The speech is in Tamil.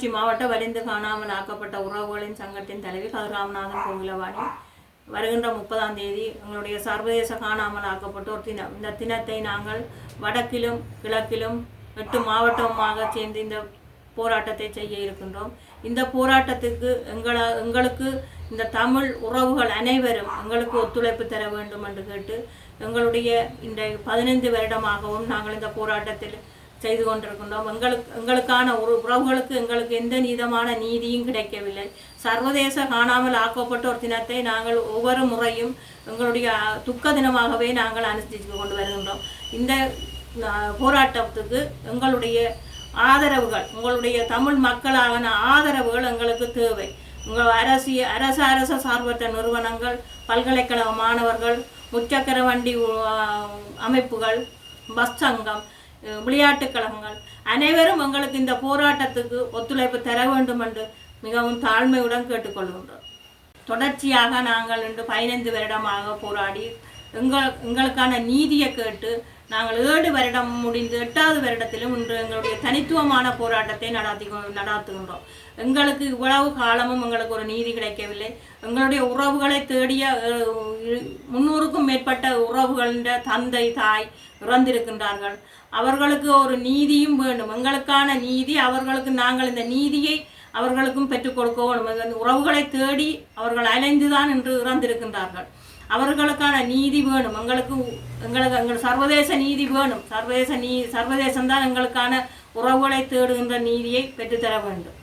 கிளிநொச்சி மாவட்ட வலிந்து காணாமல் ஆக்கப்பட்ட உறவுகளின் சங்கத்தின் தலைவி கதிராமநாதன் கோவிலவாணி வருகின்ற முப்பதாம் தேதி எங்களுடைய சர்வதேச காணாமல் ஆக்கப்பட்ட ஒரு தினம் இந்த தினத்தை நாங்கள் வடக்கிலும் கிழக்கிலும் எட்டு மாவட்டமாக சேர்ந்து இந்த போராட்டத்தை செய்ய இருக்கின்றோம். இந்த போராட்டத்துக்கு எங்களை எங்களுக்கு இந்த தமிழ் உறவுகள் அனைவரும் எங்களுக்கு ஒத்துழைப்பு தர வேண்டும் என்று கேட்டு எங்களுடைய இந்த பதினைந்து வருடமாகவும் நாங்கள் இந்த போராட்டத்தில் செய்து கொண்டிருக்கின்றோம். எங்களுக்கு எங்களுக்கான ஒரு உறவுகளுக்கு எங்களுக்கு எந்த நீதமான நீதியும் கிடைக்கவில்லை. சர்வதேச காணாமல் ஆக்கப்பட்ட ஒரு தினத்தை நாங்கள் ஒவ்வொரு முறையும் எங்களுடைய துக்க தினமாகவே நாங்கள் அனுசரித்து கொண்டு வருகின்றோம். இந்த போராட்டத்துக்கு எங்களுடைய ஆதரவுகள் உங்களுடைய தமிழ் மக்களான ஆதரவுகள் எங்களுக்கு தேவை. உங்கள் அரசிய அரச அரச சார்பற்ற நிறுவனங்கள் பல்கலைக்கழக மாணவர்கள் முச்சக்கர வண்டி அமைப்புகள் பஸ் சங்கம் விளையாட்டுக் கழகங்கள். அனைவரும் எங்களுக்கு இந்த போராட்டத்துக்கு ஒத்துழைப்பு தர வேண்டும் என்று மிகவும் தாழ்மையுடன் கேட்டுக்கொள்கின்றோம். தொடர்ச்சியாக நாங்கள் இன்று பதினைந்து வருடமாக போராடி எங்கள் எங்களுக்கான நீதியை கேட்டு நாங்கள் ஏழு வருடம் முடிந்து எட்டாவது வருடத்திலும் இன்று எங்களுடைய தனித்துவமான போராட்டத்தை நடாத்தி கொ- நடாத்துகின்றோம். எங்களுக்கு இவ்வளவு காலமும் எங்களுக்கு ஒரு நீதி கிடைக்கவில்லை. எங்களுடைய உறவுகளை தேடிய முன்னூறுக்கும் மேற்பட்ட உறவுகளின் தந்தை தாய் இறந்திருக்கின்றார்கள். அவர்களுக்கு ஒரு நீதியும் வேண்டும். எங்களுக்கான நீதி அவர்களுக்கு நாங்கள் இந்த நீதியை அவர்களுக்கும் பெற்றுக் கொடுக்க வேண்டும். உறவுகளை தேடி அவர்கள் அலைந்துதான் என்று இறந்திருக்கின்றார்கள். அவர்களுக்கான நீதி வேணும். எங்களுக்கு எங்களுக்கு எங்கள் சர்வதேச நீதி வேணும். சர்வதேச நீ சர்வதேசம்தான் எங்களுக்கான உறவுகளை தேடுகின்ற நீதியை பெற்றுத்தர வேண்டும்.